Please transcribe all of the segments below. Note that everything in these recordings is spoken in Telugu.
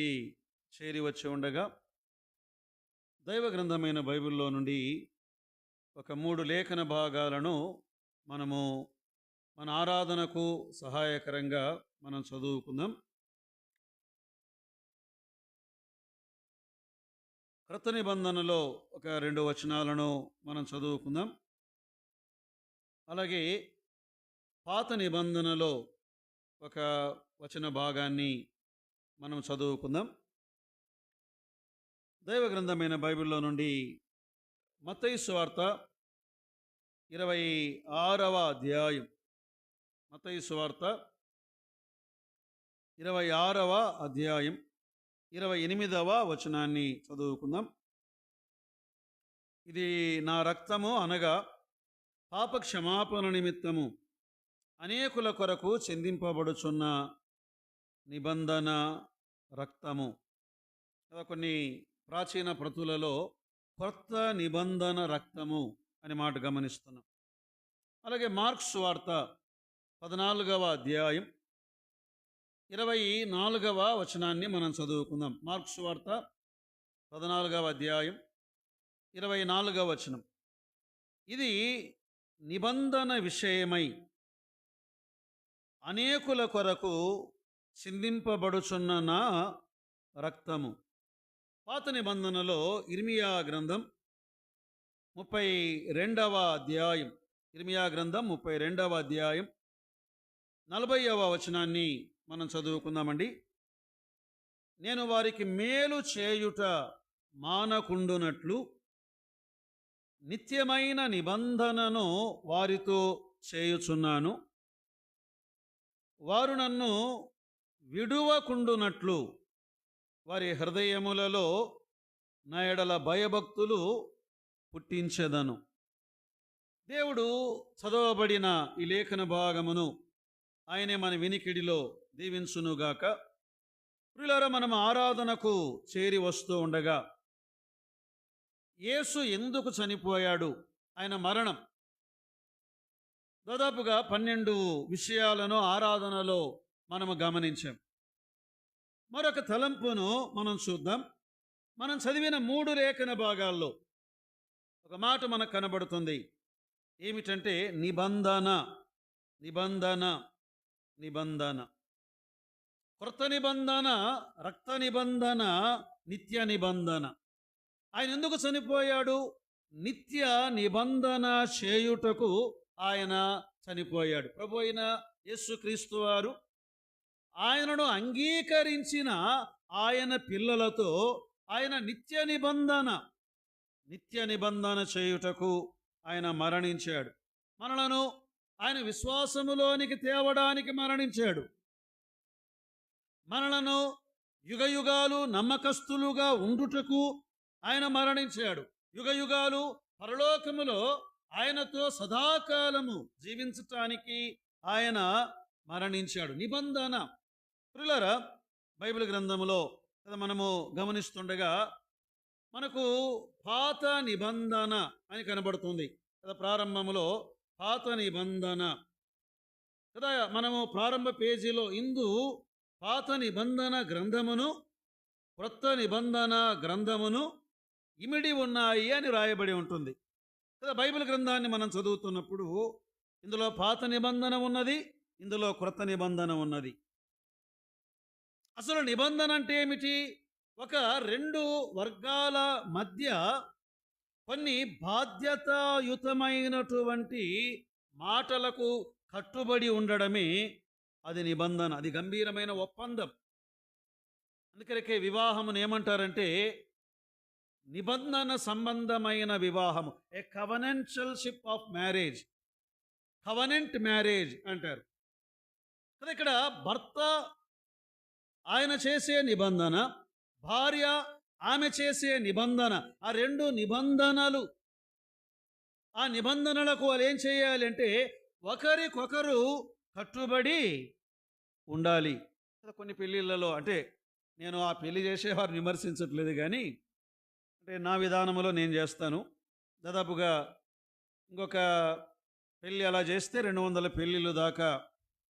చేరి వచ్చి ఉండగా దైవ గ్రంథమైన బైబిల్లో నుండి ఒక మూడు లేఖన భాగాలను మనము మన ఆరాధనకు సహాయకరంగా మనం చదువుకుందాం. క్రత నిబంధనలో ఒక రెండు వచనాలను మనం చదువుకుందాం. అలాగే పాత నిబంధనలో ఒక వచన భాగాన్ని మనం చదువుకుందాం. దైవ గ్రంథమైన బైబిల్లో నుండి మతైసు వార్త ఇరవై ఆరవ అధ్యాయం. మతైసు వార్త ఇరవై ఆరవ అధ్యాయం ఇరవై ఎనిమిదవ వచనాన్ని చదువుకుందాం. ఇది నా రక్తము అనగా పాప క్షమాపణ నిమిత్తము అనేకుల కొరకు చెందింపబడుచున్న నిబంధన రక్తము కొన్ని ప్రాచీన ప్రతులలో కొత్త నిబంధన రక్తము అనే మాట గమనిస్తున్నాం. అలాగే మార్క్స్ వార్త పద్నాలుగవ అధ్యాయం ఇరవై నాలుగవ వచనాన్ని మనం చదువుకుందాం. మార్క్స్ వార్త పద్నాలుగవ అధ్యాయం ఇరవై నాలుగవ వచనం. ఇది నిబంధన విషయమై అనేకుల కొరకు చిందింపబడుచున్న నా రక్తము? పాత నిబంధనలో ఇర్మియా గ్రంథం ముప్పై రెండవ అధ్యాయం. ఇర్మియా గ్రంథం ముప్పై రెండవ అధ్యాయం. నలభైవ వచనాన్ని మనం చదువుకుందామండి. నేను వారికి మేలు చేయుట మానకుండునట్లు నిత్యమైన నిబంధనను వారితో చేయుచున్నాను. వారు నన్ను విడువకుండునట్లు వారి హృదయములలో నా ఎడల భయభక్తులు పుట్టించెదను. దేవుడు చదవబడిన ఈ లేఖన భాగమును ఆయనే మన వినికిడిలో దీవించునుగాక. ప్రియులారా మనం ఆరాధనకు చేరి వస్తూ ఉండగా యేసు ఎందుకు చనిపోయాడు? ఆయన మరణం. దాదాపుగా పన్నెండు విషయాలను ఆరాధనలో మనము గమనించాం. మరొక తలంపును మనం చూద్దాం. మనం చదివిన మూడు లేఖన భాగాల్లో ఒక మాట మనకు కనబడుతుంది. ఏమిటంటే నిబంధన నిబంధన నిబంధన. కృత నిబంధన రక్త నిబంధన నిత్య నిబంధన. ఆయన ఎందుకు చనిపోయాడు? నిత్య నిబంధన చేయుటకు ఆయన చనిపోయాడు. ప్రభు అయిన యేసుక్రీస్తు వారు ఆయనను అంగీకరించిన ఆయన పిల్లలతో ఆయన నిత్య నిబంధన నిత్య నిబంధన చేయుటకు ఆయన మరణించాడు. మనలను ఆయన విశ్వాసములోనికి తేవడానికి మరణించాడు. మనలను యుగయుగాలు నమ్మకస్తులుగా ఉండుటకు ఆయన మరణించాడు. యుగయుగాలు పరలోకములో ఆయనతో సదాకాలము జీవించటానికి ఆయన మరణించాడు. నిబంధన ప్రిలారా బైబిల్ గ్రంథములో కదా మనము గమనిస్తుండగా మనకు పాత నిబంధన అని కనబడుతుంది. కదా ప్రారంభములో పాత నిబంధన. కదా మనము ప్రారంభ పేజీలో ఇందు పాత నిబంధన గ్రంథమును క్రొత్త నిబంధన గ్రంథమును ఇమిడి ఉన్నాయి అని రాయబడి ఉంటుంది. కదా బైబిల్ గ్రంథాన్ని మనం చదువుతున్నప్పుడు ఇందులో పాత నిబంధన ఉన్నది ఇందులో క్రొత్త నిబంధన ఉన్నది. అసలు నిబంధన అంటే ఏమిటి? ఒక రెండు వర్గాల మధ్య కొన్ని బాధ్యతాయుతమైనటువంటి మాటలకు కట్టుబడి ఉండడమే అది నిబంధన. అది గంభీరమైన ఒప్పందం. అందుకరికే వివాహమును ఏమంటారంటే నిబంధన సంబంధమైన వివాహము. A covenantal ship of marriage covenant marriage అంటారు. కదా ఇక్కడ భర్త ఆయన చేసే నిబంధన భార్య ఆమె చేసే నిబంధన ఆ రెండు నిబంధనలు. ఆ నిబంధనలకు వాళ్ళు ఏం చేయాలి అంటే ఒకరికొకరు కట్టుబడి ఉండాలి. కొన్ని పెళ్ళిళ్ళలో అంటే నేను ఆ పెళ్ళి చేసేవారు విమర్శించట్లేదు కానీ అంటే నా విధానంలో నేను చేస్తాను. దాదాపుగా ఇంకొక పెళ్ళి అలా చేస్తే రెండు వందల పెళ్ళిళ్ళు దాకా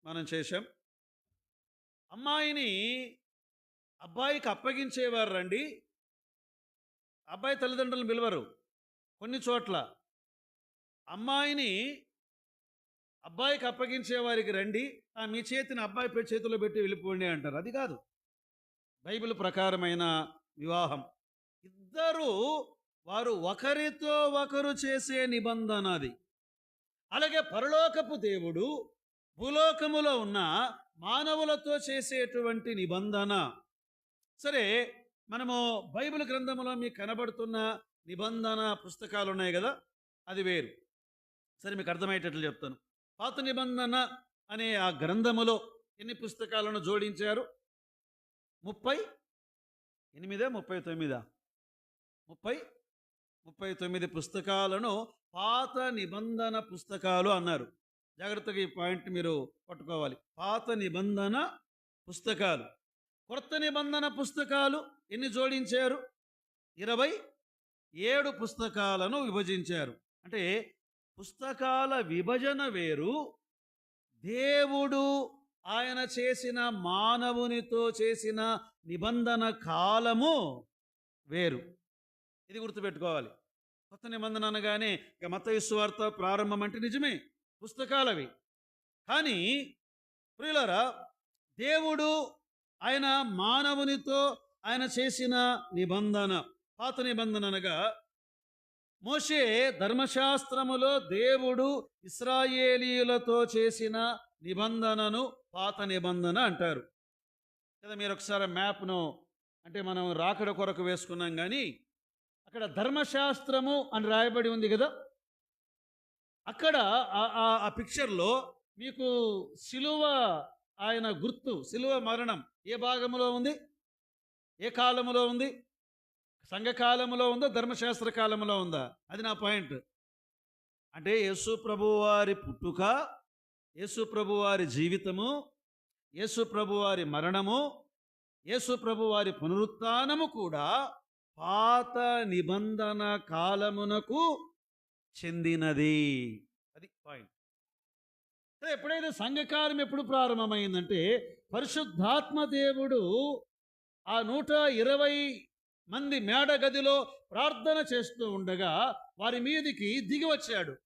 మనం చేశాం. అమ్మాయిని అబ్బాయికి అప్పగించేవారు రండి. అబ్బాయి తల్లిదండ్రులను పిలవరు. కొన్ని చోట్ల. అమ్మాయిని అబ్బాయికి అప్పగించే వారికి రండి. ఆ మీ చేతిని అబ్బాయి చేతిలో పెట్టి వెళ్ళిపోండి అంటారు. అది కాదు. బైబిల్ ప్రకారమైన వివాహం. ఇద్దరు వారు ఒకరితో ఒకరు చేసే నిబంధన అది. అలాగే పరలోకపు దేవుడు భూలోకములో ఉన్న మానవులతో చేసేటువంటి నిబంధన. సరే మనము బైబిల్ గ్రంథంలో మీకు కనబడుతున్న నిబంధన పుస్తకాలు ఉన్నాయి కదా అది వేరు. సరే మీకు అర్థమయ్యేటట్లు చెప్తాను. పాత నిబంధన అనే ఆ గ్రంథములో ఎన్ని పుస్తకాలను జోడించారు? ముప్పై ఎనిమిదే ముప్పై తొమ్మిదా? ముప్పై ముప్పై తొమ్మిది పుస్తకాలను పాత నిబంధన పుస్తకాలు అన్నారు. జాగ్రత్తగా ఈ పాయింట్ మీరు పట్టుకోవాలి. పాత నిబంధన పుస్తకాలు. కొత్త నిబంధన పుస్తకాలు ఎన్ని జోడించారు? ఇరవై ఏడు పుస్తకాలను విభజించారు. అంటే పుస్తకాల విభజన వేరు. దేవుడు ఆయన చేసిన మానవునితో చేసిన నిబంధన కాలము వేరు. ఇది గుర్తుపెట్టుకోవాలి. కొత్త నిబంధన అనగానే ఇక మత విశ్వార్త ప్రారంభం అంటే నిజమే. పుస్తకాలవి. కానీ ప్రియులరా దేవుడు ఆయన మానవునితో ఆయన చేసిన నిబంధన పాత నిబంధన అనగా మోషే ధర్మశాస్త్రములో దేవుడు ఇస్రాయేలీయులతో చేసిన నిబంధనను పాత నిబంధన అంటారు. కదా మీరు ఒకసారి మ్యాప్ను అంటే మనం రాకడ కొరకు వేసుకున్నాం కానీ అక్కడ ధర్మశాస్త్రము అని రాయబడి ఉంది కదా? అక్కడ ఆ- పిక్చర్లో మీకు సిలువ ఆయన గుర్తు సిలువ మరణం ఏ భాగంలో ఉంది? ఏ కాలములో ఉంది? సంఘకాలములో ఉందా? ధర్మశాస్త్ర కాలంలో ఉందా? అది నా పాయింట్. అంటే యేసు ప్రభువారి పుట్టుక యేసు ప్రభువారి జీవితము యేసు ప్రభువారి మరణము యేసు ప్రభువారి పునరుత్నము కూడా పాత నిబంధన కాలమునకు చెందినది. అది పాయింట్. సరే, ఎప్పుడైతే సంఘకాలం ఎప్పుడు ప్రారంభమైందంటే పరిశుద్ధాత్మ దేవుడు ఆ నూట ఇరవై మంది మేడ గదిలో ప్రార్థన చేస్తూ ఉండగా వారి మీదికి దిగి వచ్చాడు.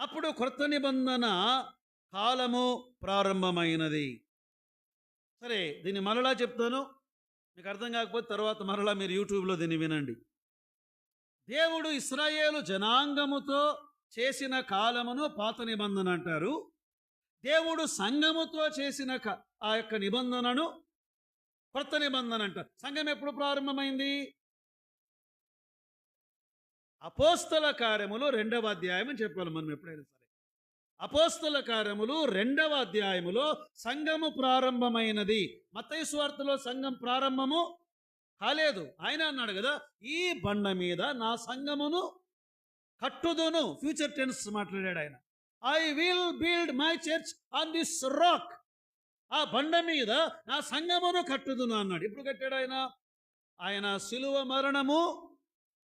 అప్పుడు క్రొత్త నిబంధన కాలము ప్రారంభమైనది. సరే దీన్ని మరలా చెప్తాను. మీకు అర్థం కాకపోతే తర్వాత మరలా మీరు యూట్యూబ్లో దీన్ని వినండి. దేవుడు ఇస్రాయేలు జనాంగముతో చేసిన కాలమును పాత నిబంధన అంటారు. దేవుడు సంఘముతో చేసిన ఆ యొక్క నిబంధనను కొత్త నిబంధన అంటారు. సంఘం ఎప్పుడు ప్రారంభమైంది? అపోస్తల కార్యములు రెండవ అధ్యాయం అని చెప్పాలి మనం ఎప్పుడైనా సరే. అపోస్తల కార్యములు రెండవ అధ్యాయములో సంఘము ప్రారంభమైనది. మతైస్వార్తలో సంఘం ప్రారంభము కాలేదు. ఆయన అన్నాడు కదా ఈ బండ మీద నా సంఘమును కట్టుదును. ఫ్యూచర్ టెన్స్ మాట్లాడాడు ఆయన. I will build my church on this rock ఆ బండ మీద నా సంఘమును కట్టుదును అన్నాడు. ఇప్పుడు కట్టాడు ఆయన? ఆయన శిలువ మరణము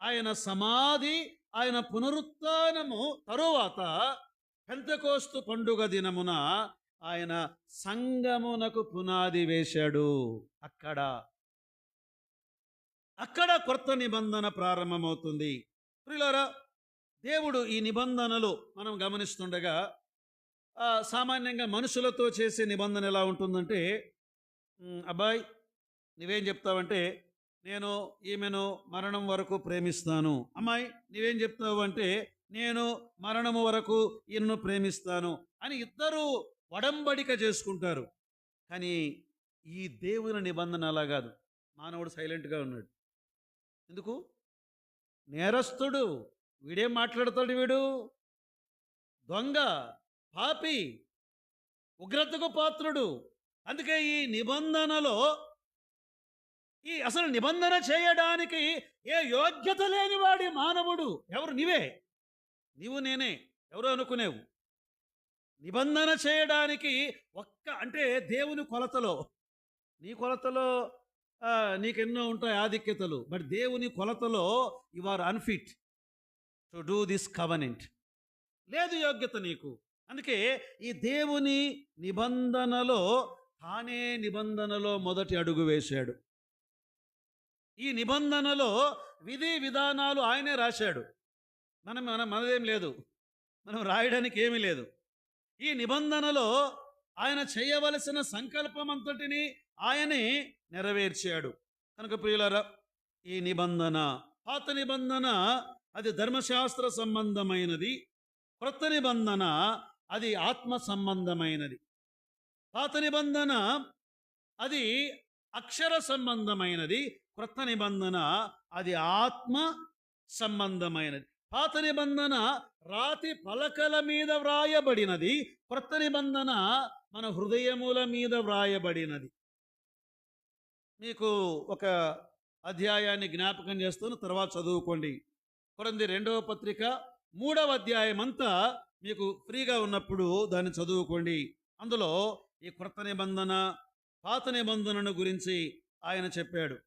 ఆయన సమాధి ఆయన పునరుత్నము తరువాత పెంతకోస్తు పండుగ దినమున ఆయన సంగమునకు పునాది వేశాడు. అక్కడ అక్కడ కొత్త నిబంధన ప్రారంభమవుతుంది. ప్రియులారా దేవుడు ఈ నిబంధనలు మనం గమనిస్తుండగా సామాన్యంగా మనుషులతో చేసే నిబంధన ఎలా ఉంటుందంటే అబ్బాయి నువ్వేం చెప్తావంటే నేను ఈమెను మరణం వరకు ప్రేమిస్తాను. అమ్మాయి నువ్వేం చెప్తావు అంటే నేను మరణము వరకు ఈయనను ప్రేమిస్తాను. అని ఇద్దరు వడంబడిక చేసుకుంటారు. కానీ ఈ దేవుని నిబంధన అలా కాదు. మానవుడు సైలెంట్గా ఉన్నాడు. ఎందుకు? నేరస్తుడు వీడేం మాట్లాడతాడు వీడు? దొంగ పాపి ఉగ్రతకు పాత్రుడు. అందుకే ఈ నిబంధనలో ఈ అసలు నిబంధన చేయడానికి ఏ యోగ్యత లేనివాడి మానవుడు ఎవరు? నీవే. నీవు నేనే. ఎవరు అనుకునేవు? నిబంధన చేయడానికి ఒక్క అంటే దేవుని కొలతలో నీ కొలతలో నీకెన్నో ఉంటాయి ఆధిక్యతలు బట్ దేవుని కొలతలో you are unfit to do this covenant లేదు యోగ్యత నీకు. అందుకే ఈ దేవుని నిబంధనలో తానే నిబంధనలో మొదటి అడుగు వేశాడు. ఈ నిబంధనలో విధి విధానాలు ఆయనే రాశాడు. మనం మన మనదేం లేదు. మనం రాయడానికి ఏమీ లేదు. ఈ నిబంధనలో ఆయన చేయవలసిన సంకల్పం అంతటిని ఆయనే నెరవేర్చాడు. కనుక ప్రియులరా ఈ నిబంధన పాత నిబంధన అది ధర్మశాస్త్ర సంబంధమైనది. క్రొత్త నిబంధన అది ఆత్మ సంబంధమైనది. పాత నిబంధన అది అక్షర సంబంధమైనది. క్రొత్త నిబంధన అది ఆత్మ సంబంధమైనది. పాత నిబంధన రాతి పలకల మీద వ్రాయబడినది. క్రొత్త నిబంధన మన హృదయముల మీద వ్రాయబడినది. మీకు ఒక అధ్యాయాన్ని జ్ఞాపకం చేస్తాను తర్వాత చదువుకోండి. కొరంది రెండవ పత్రిక మూడవ అధ్యాయం అంతా మీకు ఫ్రీగా ఉన్నప్పుడు దాన్ని చదువుకోండి. అందులో ఈ క్రొత్త నిబంధన పాత నిబంధనను గురించి ఆయన చెప్పాడు.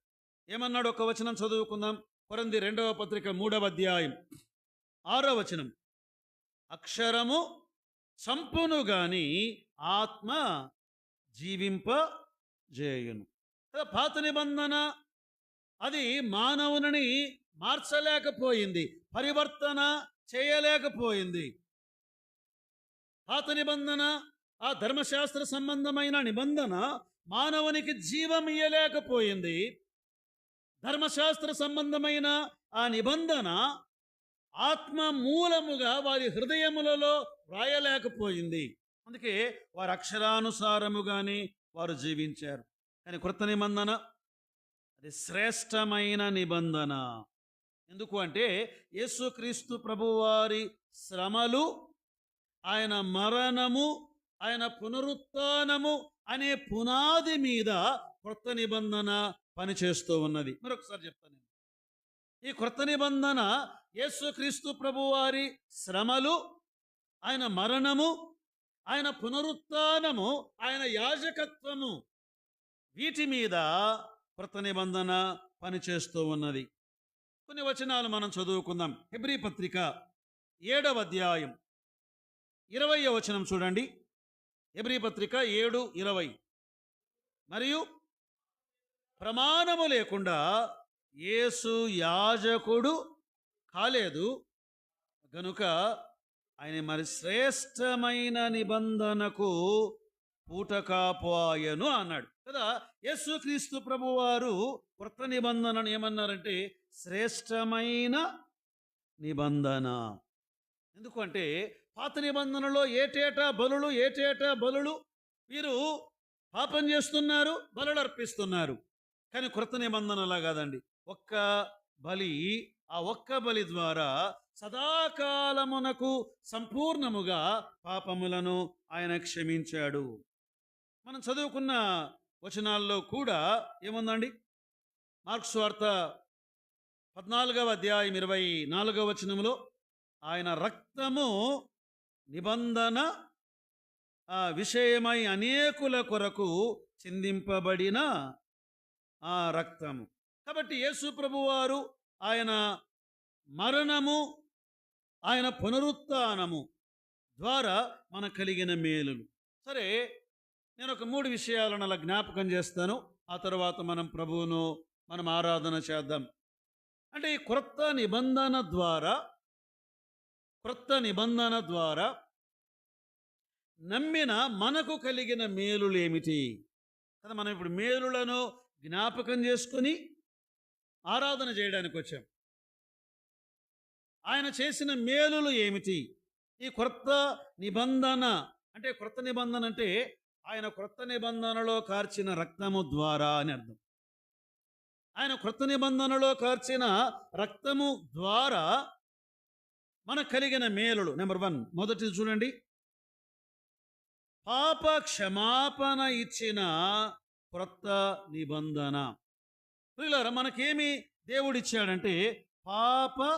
ఏమన్నాడు? ఒక వచనం చదువుకుందాం. కొరంది రెండవ పత్రిక మూడవ అధ్యాయం ఆరో వచనం. అక్షరము చంపును గాని ఆత్మ జీవింపజేయును. పాత నిబంధన. అది మానవుని మార్చలేకపోయింది పరివర్తన చేయలేకపోయింది. పాత నిబంధన ఆ ధర్మశాస్త్ర సంబంధమైన నిబంధన మానవునికి జీవం ఇయ్యలేకపోయింది. ధర్మశాస్త్ర సంబంధమైన ఆ నిబంధన ఆత్మ మూలముగా వారి హృదయములలో వ్రాయలేకపోయింది. అందుకే వారు అక్షరానుసారముగానే వారు జీవించారు. కానీ కృత నిబంధన? అది శ్రేష్టమైన నిబంధన. ఎందుకు అంటే యేసుక్రీస్తు ప్రభువారి శ్రమలు ఆయన మరణము ఆయన పునరుత్నము అనే పునాది మీద క్రొత్త నిబంధన పనిచేస్తూ ఉన్నది. మరొకసారి చెప్తాను నేను. ఈ క్రొత్త నిబంధన యేసుక్రీస్తు ప్రభువారి శ్రమలు ఆయన మరణము ఆయన పునరుత్నము ఆయన యాజకత్వము వీటి మీద కృత నిబంధన పనిచేస్తూ ఉన్నది. కొన్ని వచనాలు మనం చదువుకుందాం. హెబ్రీ పత్రిక ఏడవ అధ్యాయం. ఇరవై వచనం చూడండి. హెబ్రీ పత్రిక ఏడు ఇరవై. మరియు ప్రమాణము లేకుండా యేసు యాజకుడు కాలేదు. గనుక ఆయన మరి శ్రేష్టమైన నిబంధనకు పూటకాపాయను అన్నాడు. కదా యేసుక్రీస్తు ప్రభువారు కృత నిబంధనను ఏమన్నారంటే శ్రేష్టమైన నిబంధన. ఎందుకంటే పాత నిబంధనలో ఏటేటా బలులు ఏటేటా బలులు వీరు పాపం చేస్తున్నారు బలులు అర్పిస్తున్నారు. కానీ కృత నిబంధనలా కాదండి. ఒక్క బలి ఆ ఒక్క బలి ద్వారా సదాకాలమునకు సంపూర్ణముగా పాపములను ఆయన క్షమించాడు. మనం చదువుకున్న వచనాల్లో కూడా ఏముందండి? మార్క్స్ వార్త పద్నాలుగవ అధ్యాయం ఇరవై నాలుగవ వచనంలో ఆయన రక్తము నిబంధన విషయమై అనేకుల కొరకు చిందింపబడిన ఆ రక్తము. కాబట్టి యేసు ప్రభువారు ఆయన మరణము ఆయన పునరుత్నము ద్వారా మన కలిగిన మేలులు. సరే నేను ఒక మూడు విషయాలను అలా జ్ఞాపకం చేస్తాను. ఆ తర్వాత మనం ప్రభువును మనం ఆరాధన చేద్దాం. అంటే ఈ క్రొత్త నిబంధన ద్వారా క్రొత్త నిబంధన ద్వారా నమ్మిన మనకు కలిగిన మేలులు ఏమిటి? కదా మనం ఇప్పుడు మేలులను జ్ఞాపకం చేసుకొని ఆరాధన చేయడానికి వచ్చాం. ఆయన చేసిన మేలులు ఏమిటి? ఈ క్రొత్త నిబంధన అంటే క్రొత్త నిబంధన అంటే ఆయన క్రొత్త నిబంధనలో కార్చిన రక్తము ద్వారా అని అర్థం. ఆయన క్రొత్త నిబంధనలో కార్చిన రక్తము ద్వారా మనకు కలిగిన మేలులు నెంబర్ వన్. మొదటిది చూడండి. పాప క్షమాపణ ఇచ్చిన క్రొత్త నిబంధన. ప్రియులారా మనకేమి దేవుడిచ్చాడంటే పాప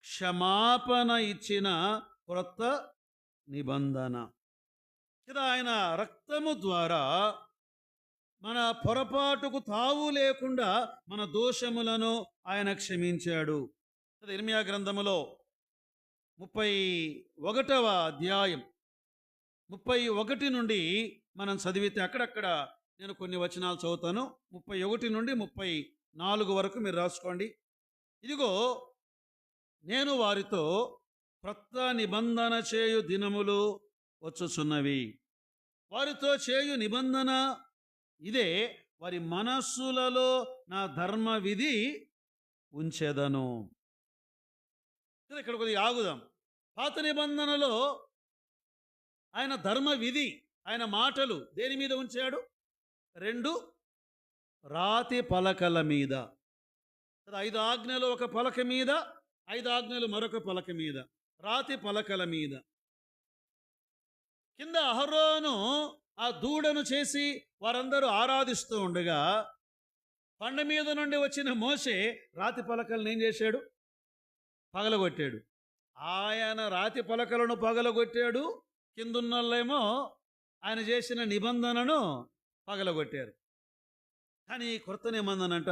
క్షమాపణ ఇచ్చిన క్రొత్త నిబంధన. కదా ఆయన రక్తము ద్వారా మన పొరపాటుకు తావు లేకుండా మన దోషములను ఆయన క్షమించాడు. కదా ఇర్మియా గ్రంథములో ముప్పై ఒకటవ అధ్యాయం. ముప్పై ఒకటి నుండి మనం చదివితే అక్కడక్కడ నేను కొన్ని వచనాలు చదువుతాను. ముప్పై ఒకటి నుండి ముప్పై నాలుగు వరకు మీరు రాసుకోండి. ఇదిగో నేను వారితో క్రొత్త నిబంధన చేయు దినములు వచ్చుచున్నవి. వారితో చేయు నిబంధన ఇదే. వారి మనస్సులలో నా ధర్మ విధి ఉంచెదను. ఇక్కడ కొద్దిగా ఆగుదాం. పాత నిబంధనలో ఆయన ధర్మ విధి ఆయన మాటలు దేని మీద ఉంచాడు? రెండు రాతి పలకల మీద. ఐదు ఆజ్ఞలు ఒక పలక మీద ఐదు ఆజ్ఞలు మరొక పలక మీద. రాతి పలకల మీద. కింద అహరోను ఆ దూడను చేసి వారందరూ ఆరాధిస్తూ ఉండగా పండ మీద నుండి వచ్చిన మోసే రాతి పలకలను ఏం చేశాడు? పగలగొట్టాడు. ఆయన రాతి పలకలను పగలగొట్టాడు. కిందున్నోళ్ళేమో ఆయన చేసిన నిబంధనను పగలగొట్టారు. కానీ కొత్త నిబంధన అంట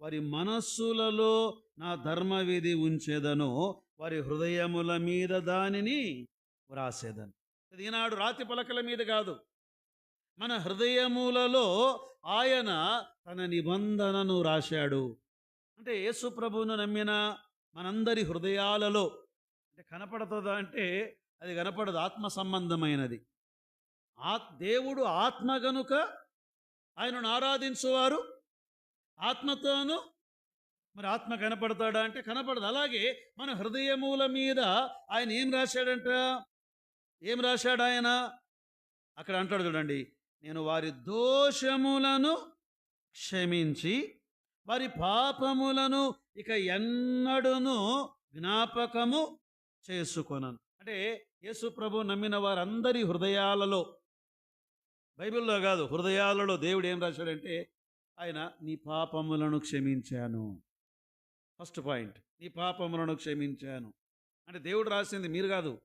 వారి మనస్సులలో నా ధర్మవిధి ఉంచేదను వారి హృదయముల మీద దానిని వ్రాసేదను. ఇది ఈనాడు రాతి పలకల మీద కాదు. మన హృదయములలో ఆయన తన నిబంధనను రాశాడు. అంటే యేసు ప్రభువును నమ్మిన మనందరి హృదయాలలో అంటే కనపడుతుందా అంటే అది కనపడదు ఆత్మ సంబంధమైనది. ఆ దేవుడు ఆత్మ గనుక ఆయనను ఆరాధించువారు ఆత్మతోను మరి ఆత్మ కనపడతాడా అంటే కనపడదు. అలాగే మన హృదయముల మీద ఆయన ఏం రాశాడంట? ఏం రాశాడు ఆయన? అక్కడ అంటాడు చూడండి నేను వారి దోషములను క్షమించి వారి పాపములను ఇక ఎన్నడూను జ్ఞాపకము చేసుకొనను. అంటే యేసు ప్రభు నమ్మిన వారందరి హృదయాలలో బైబిల్లో కాదు హృదయాలలో దేవుడు ఏం రాశాడంటే ఆయన నీ పాపములను క్షమించాను. ఫస్ట్ పాయింట్ నీ పాపములను క్షమించాను. అంటే దేవుడు రాసింది మీరు కాదు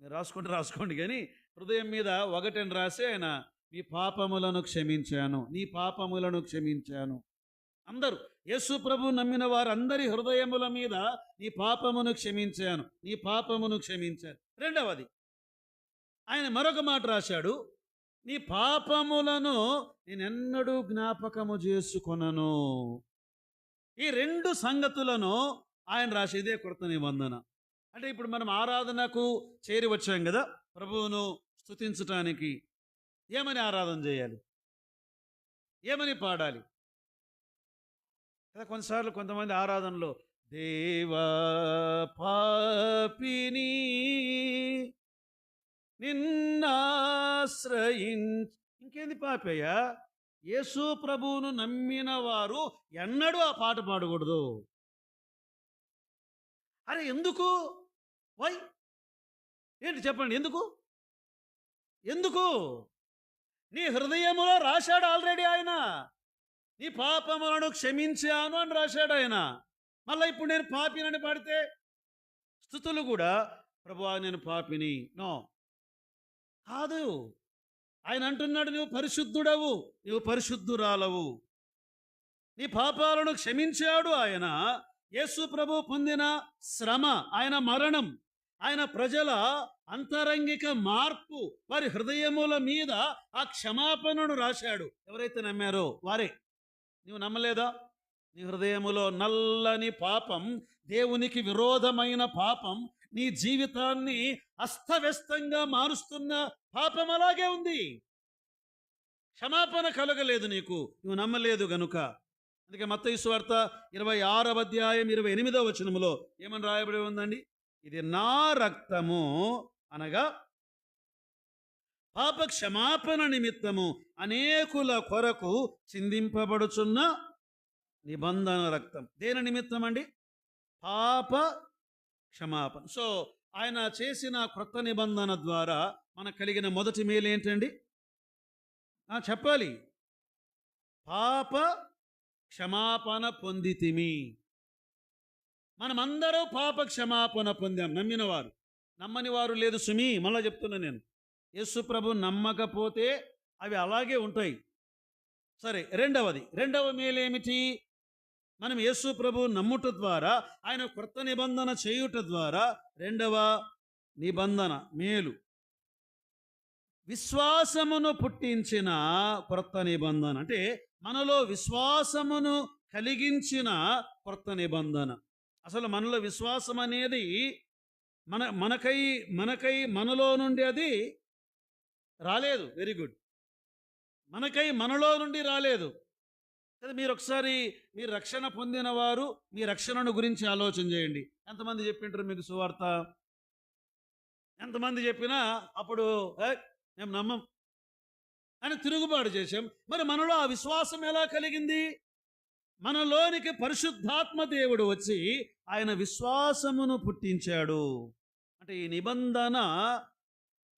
మీరు రాసుకుంటే రాసుకోండి. కానీ హృదయం మీద ఒకటిని రాసి ఆయన మీ పాపములను క్షమించాను నీ పాపములను క్షమించాను. అందరూ యేసు ప్రభు నమ్మిన వారందరి హృదయముల మీద నీ పాపమును క్షమించాను నీ పాపమును క్షమించాను. రెండవది ఆయన మరొక మాట రాశాడు నీ పాపములను నేనెన్నడూ జ్ఞాపకము చేసుకొనను. ఈ రెండు సంగతులను ఆయన రాసి ఇదే కృత నిబంధన అంటే ఇప్పుడు మనం ఆరాధనకు చేరి వచ్చాం కదా ప్రభువును స్తుతించటానికి ఏమని ఆరాధన చేయాలి? ఏమని పాడాలి? కదా కొన్నిసార్లు కొంతమంది ఆరాధనలో దేవా పాపిని నిన్నాశ్రయించ ఇంకేంది పాపయ్య యేసు ప్రభువును నమ్మిన వారు ఎన్నడూ ఆ పాట పాడకూడదు. అరే ఎందుకు? వై ఏంటి చెప్పండి ఎందుకు? ఎందుకు? నీ హృదయములో రాశాడు ఆల్రెడీ ఆయన. నీ పాపములను క్షమించాను అని రాశాడు ఆయన. మళ్ళీ ఇప్పుడు నేను పాపినని పాడితే స్థుతులు కూడా ప్రభువా నేను పాపిని. నో. కాదు. ఆయన అంటున్నాడు నువ్వు పరిశుద్ధుడవు నువ్వు పరిశుద్ధురాలవు. నీ పాపాలను క్షమించాడు ఆయన. యేసు ప్రభు పొందిన శ్రమ ఆయన మరణం. ఆయన ప్రజల అంతరంగిక మార్పు వారి హృదయముల మీద ఆ క్షమాపణను రాశాడు. ఎవరైతే నమ్మారో వారే. నువ్వు నమ్మలేదా? నీ హృదయములో నల్లని పాపం దేవునికి విరోధమైన పాపం నీ జీవితాన్ని అస్తవ్యస్తంగా మారుస్తున్న పాపం అలాగే ఉంది. క్షమాపణ కలగలేదు నీకు. నువ్వు నమ్మలేదు గనుక. అందుకే మత్తయి వార్త ఇరవై ఆరవ అధ్యాయం ఇరవై ఎనిమిదవ వచనములో ఏమని రాయబడి ఉందండి? ఇది నా రక్తము అనగా పాప క్షమాపణ నిమిత్తము అనేకుల కొరకు చిందింపబడుచున్న నిబంధన రక్తం. దేని నిమిత్తం అండి పాప క్షమాపణ. సో ఆయన చేసిన క్రొత్త నిబంధన ద్వారా మనకు కలిగిన మొదటి మేలు ఏంటండి? చెప్పాలి. పాప క్షమాపణ పొందితిమి. మనమందరూ పాప క్షమాపణ పొందాం. నమ్మిన వారు నమ్మని వారు లేదు సుమి. మళ్ళా చెప్తున్నా నేను. యేసు ప్రభు నమ్మకపోతే అవి అలాగే ఉంటాయి. సరే రెండవది. రెండవ మేలేమిటి? మనం యేసు ప్రభు నమ్ముట ద్వారా ఆయన కొత్త నిబంధన చేయుట ద్వారా రెండవ నిబంధన మేలు. విశ్వాసమును పుట్టించిన కొత్త నిబంధన. అంటే మనలో విశ్వాసమును కలిగించిన కొత్త నిబంధన. అసలు మనలో విశ్వాసం అనేది మన మనకై మనకై మనలో నుండి అది రాలేదు. వెరీ గుడ్ మనకై మనలో నుండి రాలేదు. కదా మీరు ఒకసారి మీరు రక్షణ పొందిన వారు మీ రక్షణను గురించి ఆలోచన చేయండి. ఎంతమంది చెప్పింటారు మీకు సువార్త? ఎంతమంది చెప్పినా అప్పుడు మేము నమ్మం. అని తిరుగుబాటు చేశాం. మరి మనలో ఆ విశ్వాసం ఎలా కలిగింది? మనలోనికి పరిశుద్ధాత్మ దేవుడు వచ్చి ఆయన విశ్వాసమును పుట్టించాడు. అంటే ఈ నిబంధన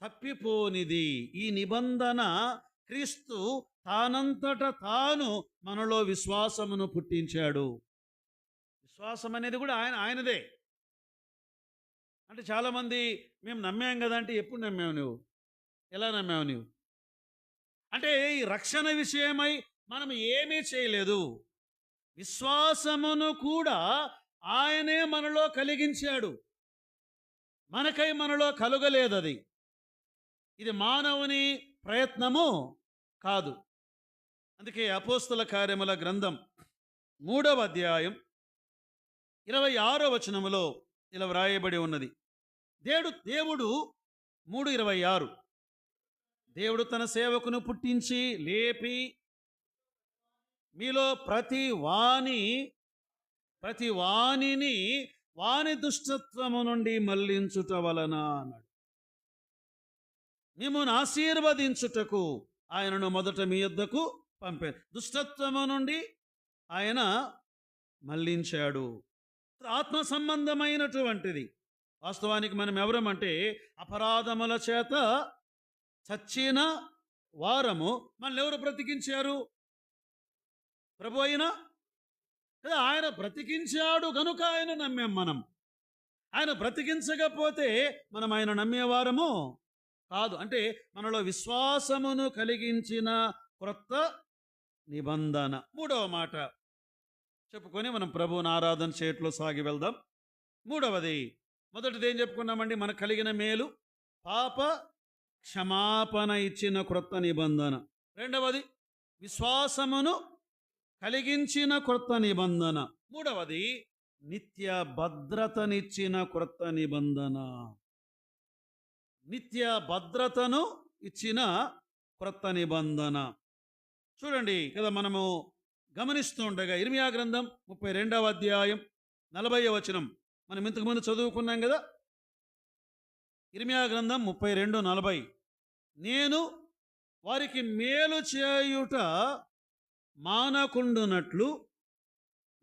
తప్పిపోనిది. ఈ నిబంధన క్రీస్తు తానంతట తాను మనలో విశ్వాసమును పుట్టించాడు. విశ్వాసం అనేది కూడా ఆయన ఆయనదే. అంటే చాలామంది మేము నమ్మాం కదా అంటే ఎప్పుడు నమ్మావు నువ్వు? ఎలా నమ్మావు నువ్వు? అంటే ఈ రక్షణ విషయమై మనం ఏమీ చేయలేదు. విశ్వాసమును కూడా ఆయనే మనలో కలిగించాడు. మనకై మనలో కలుగలేదు అది ఇది మానవుని ప్రయత్నము కాదు. అందుకే అపోస్తుల కార్యముల గ్రంథం మూడవ అధ్యాయం ఇరవై ఆరో వచనములో ఇలా వ్రాయబడి ఉన్నది. దేవుడు దేవుడు మూడు ఇరవై ఆరు. దేవుడు తన సేవకును పుట్టించి లేపి మీలో ప్రతి వాణి ప్రతి వాణిని వాని దుష్టత్వము నుండి మళ్ళించుట వలన అన్నాడు. మిమ్మను ఆశీర్వదించుటకు ఆయనను మొదట మీ యొద్దకు పంపే దుష్టత్వము నుండి ఆయన మళ్ళించాడు ఆత్మ సంబంధమైనటువంటిది. వాస్తవానికి మనం ఎవరమంటే అపరాధముల చేత చచ్చిన వారము. మనల్ని ఎవరు బ్రతికించారు? ప్రభు అయినా? కదా ఆయన బ్రతికించాడు గనుక ఆయన నమ్మాం మనం. ఆయన బ్రతికించకపోతే మనం ఆయన నమ్మేవారము కాదు. అంటే మనలో విశ్వాసమును కలిగించిన క్రొత్త నిబంధన. మూడవ మాట. చెప్పుకొని మనం ప్రభువుని ఆరాధన చేయట్లో సాగి వెళ్దాం. మూడవది మొదటిది ఏం చెప్పుకున్నామండి? మనకు కలిగిన మేలు పాప క్షమాపణ ఇచ్చిన క్రొత్త నిబంధన. రెండవది విశ్వాసమును కలిగించిన క్రొత్త నిబంధన. మూడవది నిత్య భద్రతనిచ్చిన క్రొత్త నిబంధన. నిత్య భద్రతను ఇచ్చిన క్రొత్త నిబంధన. చూడండి కదా మనము గమనిస్తూ ఉండగా ఇర్మియా గ్రంథం ముప్పై రెండవ అధ్యాయం నలభై వచనం. మనం ఇంతకుముందు చదువుకున్నాం కదా? ఇర్మియా గ్రంథం ముప్పై రెండు నలభై. నేను వారికి మేలు చేయుట మానకుండునట్లు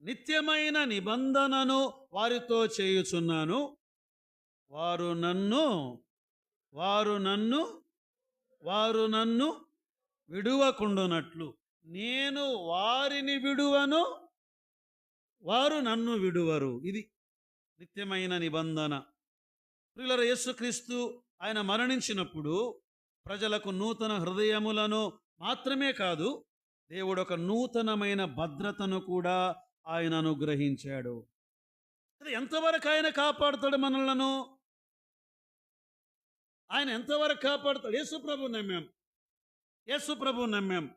నిత్యమైన నిబంధనను వారితో చేయుచున్నాను. వారు నన్ను వారు నన్ను వారు నన్ను విడువకుండునట్లు. నేను వారిని విడువను వారు నన్ను విడువరు. ఇది నిత్యమైన నిబంధన. ప్రియుల యేసుక్రీస్తు ఆయన మరణించినప్పుడు ప్రజలకు నూతన హృదయములను మాత్రమే కాదు దేవుడు ఒక నూతనమైన భద్రతను కూడా ఆయన అనుగ్రహించాడు. ఎంతవరకు ఆయన కాపాడుతాడు మనలను? ఆయన ఎంతవరకు కాపాడుతాడు? యేసుప్రభు నమ్మాం. యేసు నమ్మాం.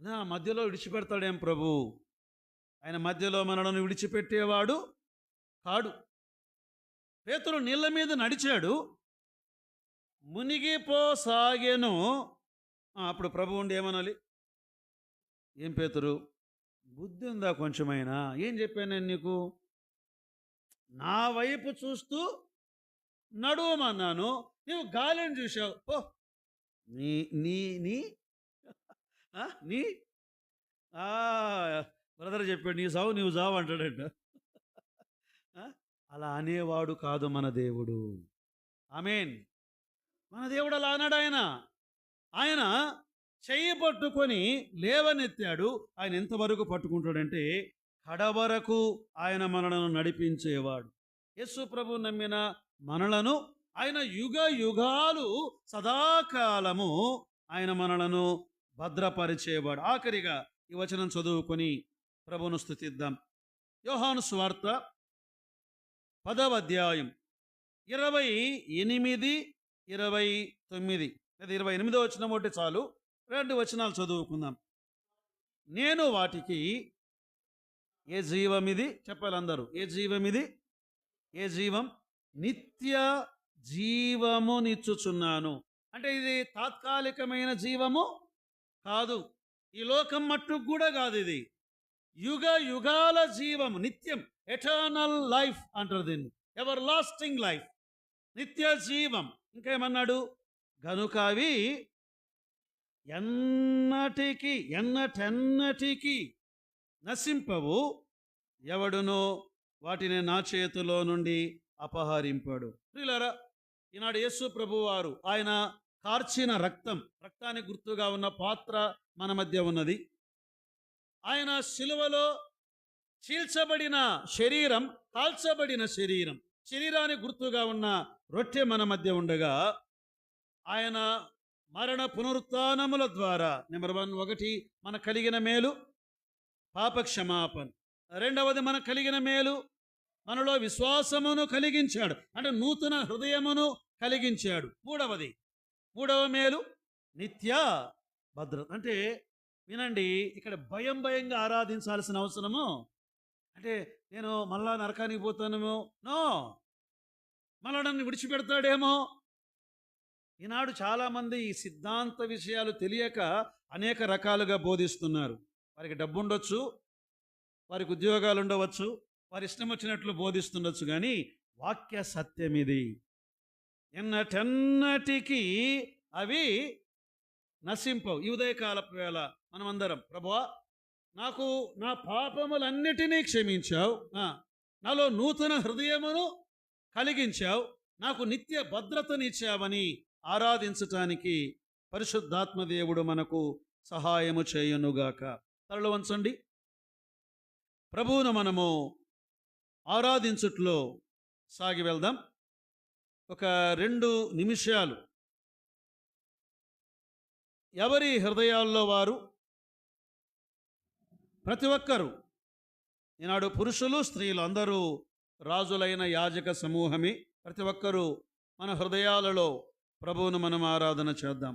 నా మధ్యలో విడిచిపెడతాడేం ప్రభు? ఆయన మధ్యలో మనలను విడిచిపెట్టేవాడు కాడు. పేతుడు నీళ్ళ మీద నడిచాడు. మునిగిపోసాగెను. అప్పుడు ప్రభు ఉండి ఏమనాలి? ఏం పేతురు? బుద్ధి ఉందా కొంచెమైనా? ఏం చెప్పాను నేను నీకు? నా వైపు చూస్తూ నడువమన్నాను. నీవు గాలిని చూసావు ఓ నీ నీ నీ నీ? ఆ, బ్రదర్ చెప్పాడు నీ సావు నీవు సావు అంటాడంట. అలా అనేవాడు కాదు మన దేవుడు. ఆమెన్. మన దేవుడు అలా అన్నాడు ఆయన. ఆయన చెయ్యి పట్టుకొని లేవనెత్తాడు. ఆయన ఎంతవరకు పట్టుకుంటాడంటే కడవరకు ఆయన మనలను నడిపించేవాడు. యేసు ప్రభు నమ్మిన మనలను ఆయన యుగ యుగాలు సదాకాలము ఆయన మనలను భద్రపరిచేవాడు. ఆఖరిగా ఈ వచనం చదువుకొని ప్రభును స్థుతిద్దాం యోహాను స్వార్త పదవ అధ్యాయం ఇరవై ఎనిమిది ఇరవై తొమ్మిది. లేదా ఇరవై ఎనిమిదో వచనం ఒకటి చాలు. రెండు వచనాలు చదువుకుందాం. నేను వాటికి ఏ జీవం ఇది? చెప్పాలి అందరూ. ఏ జీవం ఇది? ఏ జీవం? నిత్య జీవమునిచ్చుచున్నాను అంటే ఇది తాత్కాలికమైన జీవము కాదు. ఈ లోకం మట్టుకు కూడా కాదు ఇది. యుగ యుగాల జీవము నిత్యం ఎటర్నల్ లైఫ్ అంటారు దీన్ని. ఎవర్ లాస్టింగ్ లైఫ్ నిత్య జీవం. ఇంకేమన్నాడు? గనుక అవి ఎన్నటికి ఎన్నటెన్నటికి నశింపవు ఎవడునో వాటిని నా చేతిలో నుండి అపహరింపాడు. ప్రియులారా ఈనాడు యేసు ప్రభువారు ఆయన కార్చిన రక్తం రక్తానికి గుర్తుగా ఉన్న పాత్ర మన మధ్య ఉన్నది. ఆయన శిలువలో చీల్చబడిన శరీరం కాల్చబడిన శరీరం శరీరానికి గుర్తుగా ఉన్న రొట్టె మన మధ్య ఉండగా ఆయన మరణ పునరుత్నముల ద్వారా నెంబర్ వన్ ఒకటి మన కలిగిన మేలు పాప క్షమాపణ రెండవది మన కలిగిన మేలు మనలో విశ్వాసమును కలిగించాడు. అంటే నూతన హృదయమును కలిగించాడు. మూడవది మూడవ మేలు నిత్య భద్రత అంటే వినండి ఇక్కడ భయం భయంగా ఆరాధించాల్సిన అవసరము. అంటే నేను మళ్ళా నరకానికి పోతానేమో? నో! మళ్ళా నన్ను విడిచిపెడతాడేమో? ఈనాడు చాలామంది ఈ సిద్ధాంత విషయాలు తెలియక అనేక రకాలుగా బోధిస్తున్నారు. వారికి డబ్బు ఉండొచ్చు వారికి ఉద్యోగాలు ఉండవచ్చు వారి ఇష్టం వచ్చినట్లు బోధిస్తుండొచ్చు కానీ వాక్య సత్యం ఇది. ఎన్నటెన్నటికీ అవి నశింపవు. ఈ ఉదయకాలపు వేళ మనమందరం ప్రభువా నాకు నా పాపములన్నిటినీ క్షమించావు. నాలో నూతన హృదయమును కలిగించావు. నాకు నిత్య భద్రతనిచ్చావని ఆరాధించటానికి పరిశుద్ధాత్మదేవుడు మనకు సహాయము చేయునుగాక. తరలు వంచండి. ప్రభువును మనము ఆరాధించుట్లో సాగి వెళ్దాం. ఒక రెండు నిమిషాలు. ఎవరి హృదయాల్లో వారు? ప్రతి ఒక్కరూ. ఈనాడు పురుషులు స్త్రీలు అందరూ రాజులైన యాజక సమూహమే. ప్రతి ఒక్కరూ మన హృదయాలలో ప్రభువును మనం ఆరాధన చేద్దాం.